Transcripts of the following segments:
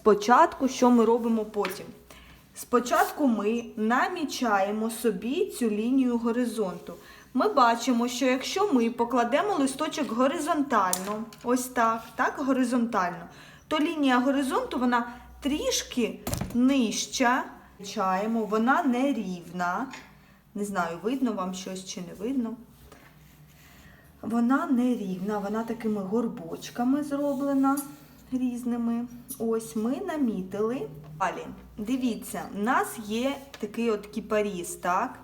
спочатку, що ми робимо потім. Спочатку ми намічаємо собі цю лінію горизонту. Ми бачимо, що якщо ми покладемо листочок горизонтально, ось так, так, горизонтально, то лінія горизонту вона трішки нижча. Намічаємо, Вона не рівна. Не знаю, видно вам щось чи не видно. Вона не рівна, вона такими горбочками зроблена різними. Ось ми намітили. Далі, дивіться, в нас є такий от кіпаріс, так?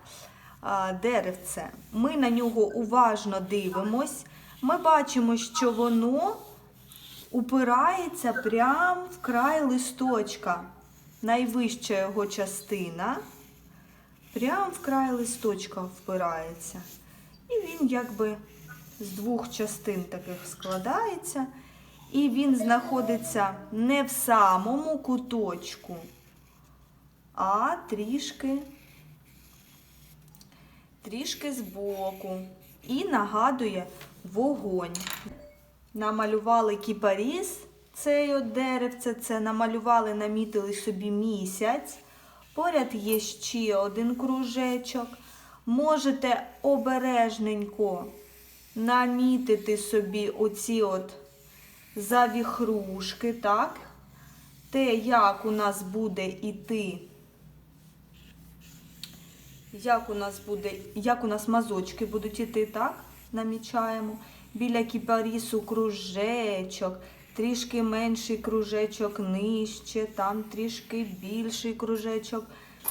деревце. Ми на нього уважно дивимось. Ми бачимо, що воно упирається прямо в край листочка. Найвища його частина. Прямо в край листочка впирається. І він якби з двох частин таких складається. І він знаходиться не в самому куточку, а трішки трішки збоку і нагадує вогонь. Намалювали кіпаріс, цей от деревце, це намалювали, намітили собі місяць. Поряд є ще один кружечок. Можете обережненько намітити собі оці от завіхрушки, так? Те, як у нас буде іти як у нас буде, як у нас мазочки будуть іти, так? Намічаємо. Біля кіпарісу кружечок, трішки менший кружечок нижче, там трішки більший кружечок.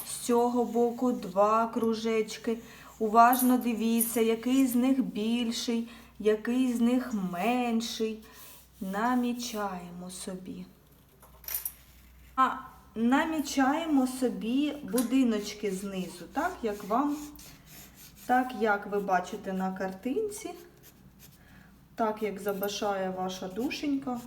З цього боку два кружечки. Уважно дивіться, який з них більший, який з них менший. Намічаємо собі. А намічаємо собі будиночки знизу, так як вам, так як ви бачите на картинці, так як забажає ваша душенька.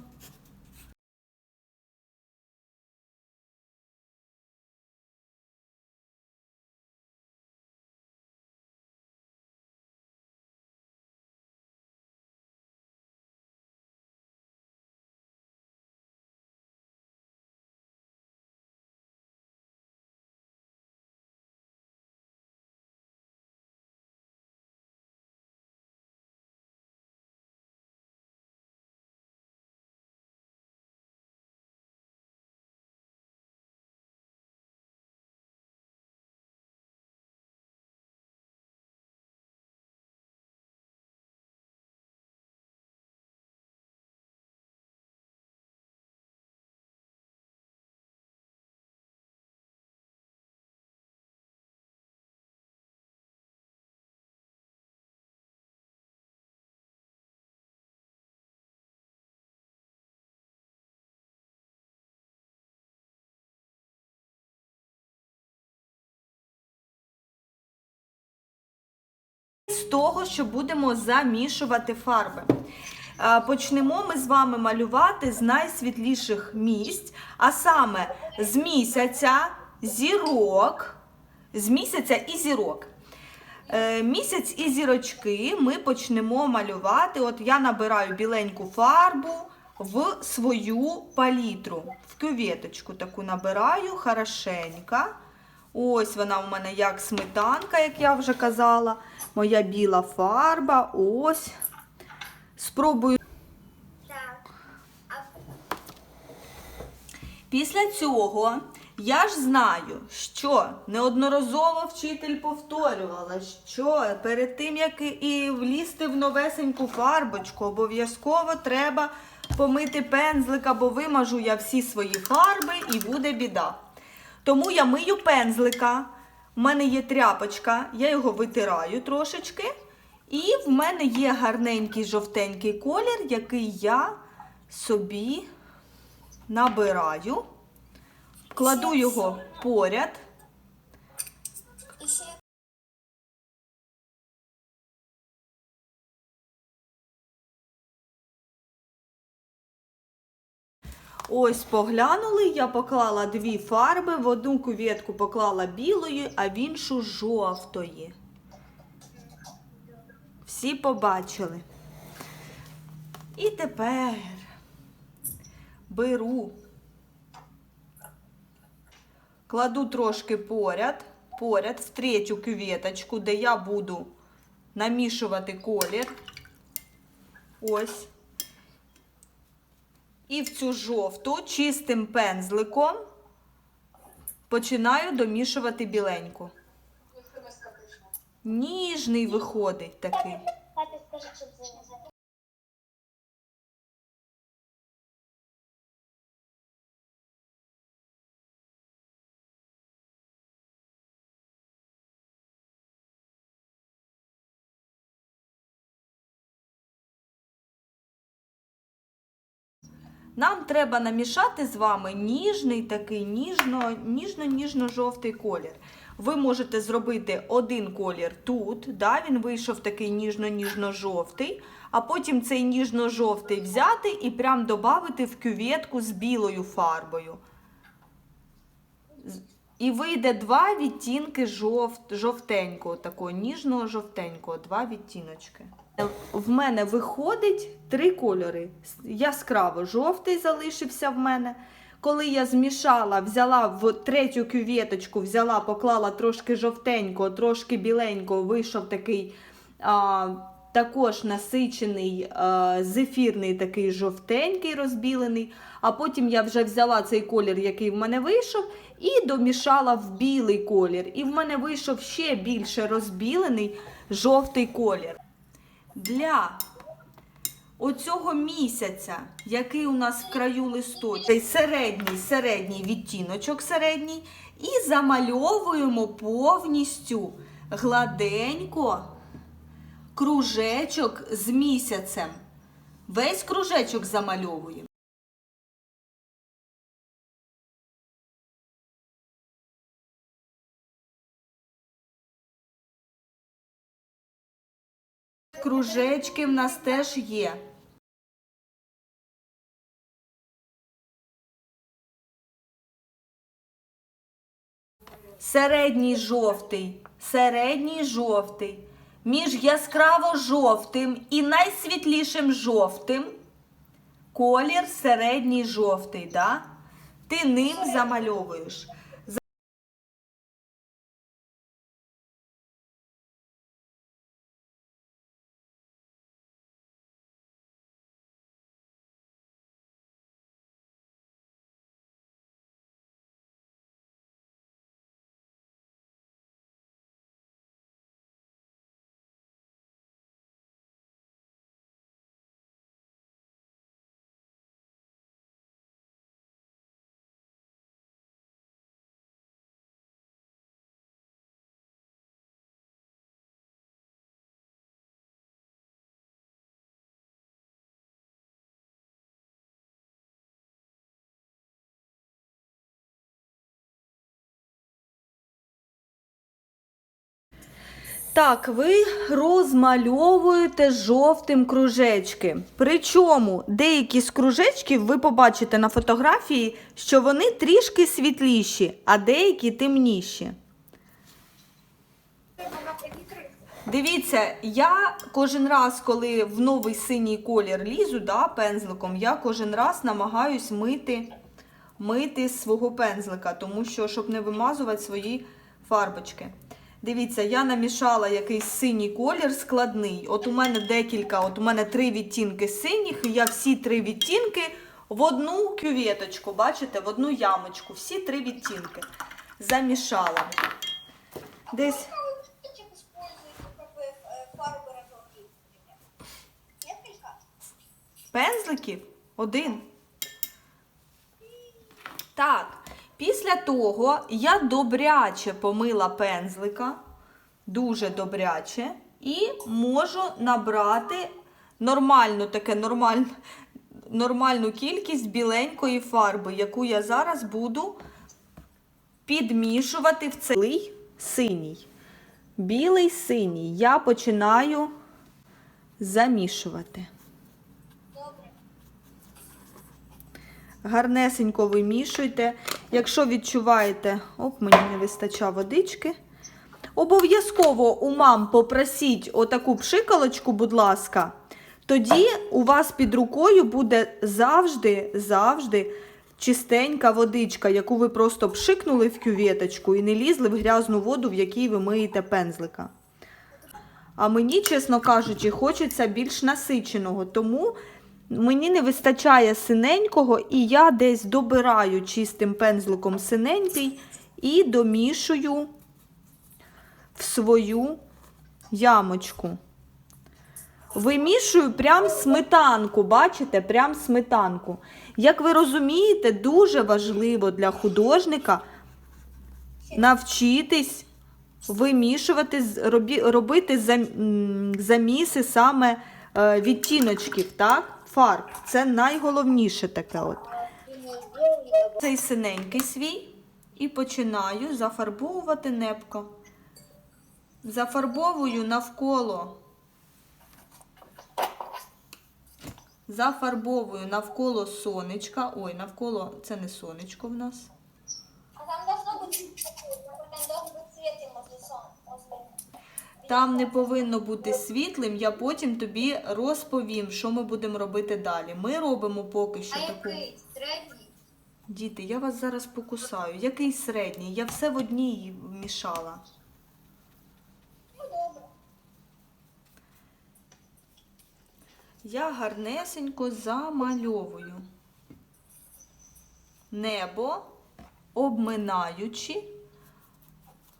З того, що будемо замішувати фарби. Е, Почнемо ми з вами малювати з найсвітліших місць, а саме з місяця, зірок, з місяця і зірок. Е, Місяць і зірочки ми почнемо малювати. От я набираю біленьку фарбу в свою палітру. В кюветочку таку набираю хорошенько. Ось вона у мене як сметанка, як я вже казала. Моя біла фарба. Ось. Спробую. Після цього я ж знаю, що неодноразово вчитель повторювала, що перед тим, як і влізти в новесеньку фарбочку, обов'язково треба помити пензлик, або вимажу я всі свої фарби і буде біда. Тому я мию пензлика. У мене є тряпочка, я його витираю трошечки. І в мене є гарненький жовтенький колір, який я собі набираю, кладу його поряд. Ось поглянули, я поклала дві фарби, в одну кувєтку поклала білої, а в іншу жовтої. Всі побачили. І тепер беру Кладу трошки поряд, поряд в третю кюветочку, де я буду намішувати колір. Ось. І в цю жовту чистим пензликом починаю домішувати біленьку. Ніжний виходить такий. Папі, скажи, щоб Нам треба намішати з вами ніжний такий ніжно, ніжно-ніжно-жовтий колір. Ви можете зробити один колір тут, да, він вийшов такий ніжно-ніжно-жовтий, а потім цей ніжно-жовтий взяти і прям додати в кюветку з білою фарбою. І вийде два відтінки жовт, жовтенького, такого ніжного жовтенького, два відтіночки. В мене виходить три кольори. Яскраво жовтий залишився в мене. Коли я змішала, взяла в третю кюветочку, взяла, поклала трошки жовтенького, трошки біленького, вийшов такий а, також насичений, а, зефірний, такий жовтенький розбілений. А потім я вже взяла цей колір, який в мене вийшов, і домішала в білий колір. І в мене вийшов ще більше розбілений жовтий колір. Для оцього місяця, який у нас в краю листочок, середній, середній відтіночок середній, і замальовуємо повністю гладенько кружечок з місяцем. Весь кружечок замальовуємо. Кружечки в нас теж є. Середній жовтий, середній жовтий. Між яскраво жовтим і найсвітлішим жовтим колір середній жовтий, да? Ти ним замальовуєш. Так, ви розмальовуєте жовтим кружечки. Причому деякі з кружечків ви побачите на фотографії, що вони трішки світліші, а деякі темніші. Дивіться, я кожен раз, коли в новий синій колір лізу да, пензликом, я кожен раз намагаюсь мити, мити свого пензлика, тому що, щоб не вимазувати свої фарбочки. Дивіться, я намішала якийсь синій колір складний. От у мене декілька, от у мене три відтінки синіх, і я всі три відтінки в одну кюветочку, бачите, в одну ямочку. Всі три відтінки замішала. Десь? Пензликів? Один. Так, після того я добряче помила пензлика, дуже добряче, і можу набрати нормальну таке нормаль, нормальну кількість біленької фарби, яку я зараз буду підмішувати в цей синій. Білий синій я починаю замішувати. Гарнесенько вимішуйте. Якщо відчуваєте, оп, мені не вистачає водички. Обов'язково у мам попросіть отаку пшикалочку, будь ласка. Тоді у вас під рукою буде завжди, завжди чистенька водичка, яку ви просто пшикнули в кюветочку і не лізли в грязну воду, в якій ви миєте пензлика. А мені, чесно кажучи, хочеться більш насиченого, тому мені не вистачає синенького, і я десь добираю чистим пензликом синенький і домішую в свою ямочку. Вимішую прям сметанку, бачите, прям сметанку. Як ви розумієте, дуже важливо для художника навчитись вимішувати, робити зам- заміси саме е, відтіночків, так? Фарб. Це найголовніше таке. От. Цей синенький свій і починаю зафарбовувати небко. Зафарбовую навколо. Зафарбовую навколо сонечка. Ой, навколо це не сонечко в нас. Там не повинно бути світлим. Я потім тобі розповім, що ми будемо робити далі. Ми робимо поки що таку. Середній. Діти, я вас зараз покусаю. Який середній? Я все в одній мішала. Ну, добре. Я гарнесенько замальовую небо, обминаючи,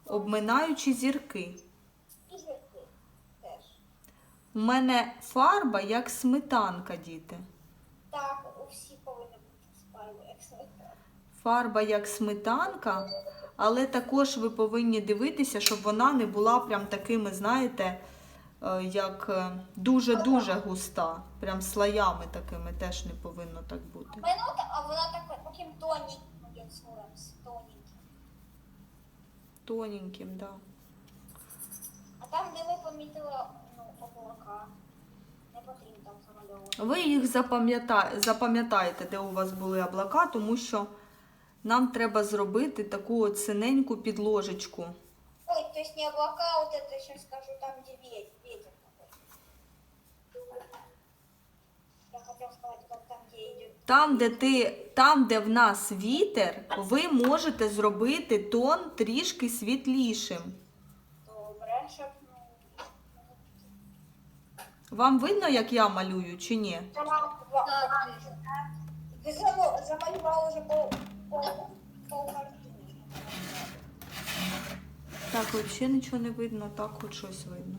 обминаючи зірки. У мене фарба як сметанка, діти. Так, у всіх повинні бути спальні експерти. Фарба як сметанка, але також ви повинні дивитися, щоб вона не була прям такими, знаєте, е, як е, дуже-дуже густа. Прям слоями такими теж не повинно так бути. Вона, а вона так, таким тоненьким слоєм, тоненьким. Тоненьким, так. Да. А там, де ви помітили, не потрібно там замальовувати. Ви їх запам'ята- запам'ятаєте, де у вас були облака, тому що нам треба зробити таку синеньку підложечку. Ой, то есть не облака, а вот это сейчас скажу, там, где ветер, ветер такой. Я хотел сказать, как там, где идет. Там, де ти, там, де в нас вітер, ви можете зробити тон трішки світлішим. Добре, щоб ну, Вам видно, як я малюю, чи ні? Ви замалювали вже по. Так, от ще нічого не видно, так от щось видно.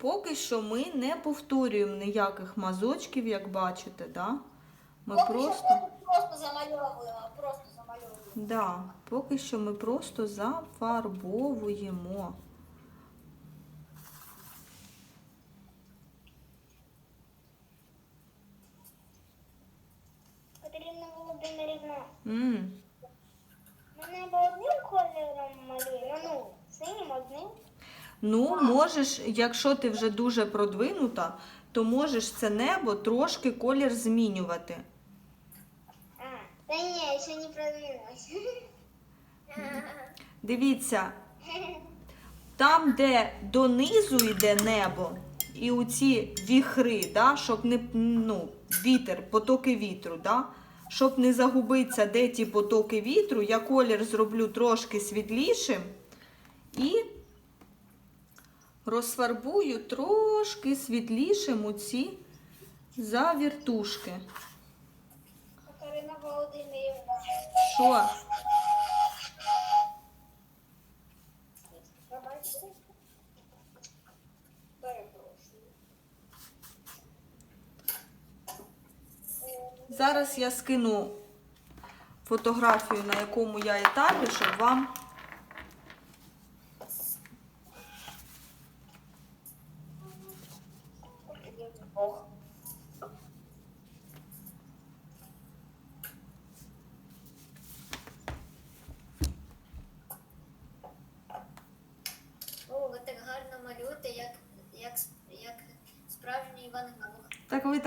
Поки що ми не повторюємо ніяких мазочків, як бачите, да? Ми Поки просто. що ми просто замальовуємо, просто замальовуємо. Да, поки що ми просто зафарбовуємо. Катерина Володимирівна, м мене одним кольором малює, ну, синім одним. Ну, можеш, якщо ти вже дуже продвинута, то можеш це небо трошки колір змінювати. А, да не, еще не продвинулась. Дивіться, там, де донизу йде небо, і у ці віхри, да, щоб не ну, вітер, потоки вітру, да, щоб не загубитися, де ті потоки вітру, я колір зроблю трошки світлішим і розфарбую трошки світлішим у ці завіртушки. Катерина Володимирівна. Що? Зараз я скину фотографію, на якому я етапі, щоб вам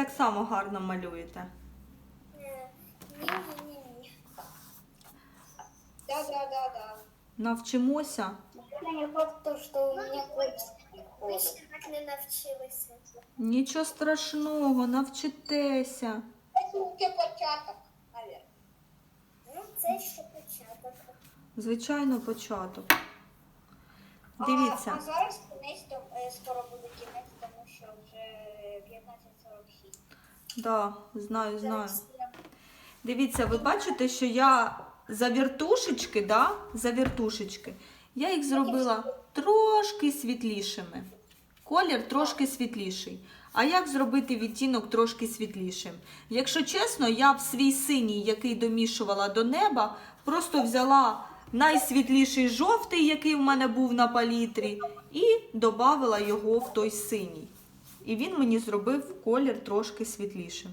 само гарно малюєте. Не-не-не. Да-да-да-да. Навчимося. Не факт что у меня Ми так не навчилися. Нічого страшного, навчитеся. Це тільки початок, мабуть. Ну, це ще початок. Звичайно, початок. Дивіться. А, а зараз кінець, е, скоро буде кінець, Да, знаю, знаю. Дивіться, ви бачите, що я за віртушечки, да? за віртушечки, я їх зробила трошки світлішими. Колір трошки світліший. А як зробити відтінок трошки світлішим? Якщо чесно, я б свій синій, який домішувала до неба, просто взяла найсвітліший жовтий, який в мене був на палітрі, і додавала його в той синій. І він мені зробив колір трошки світлішим.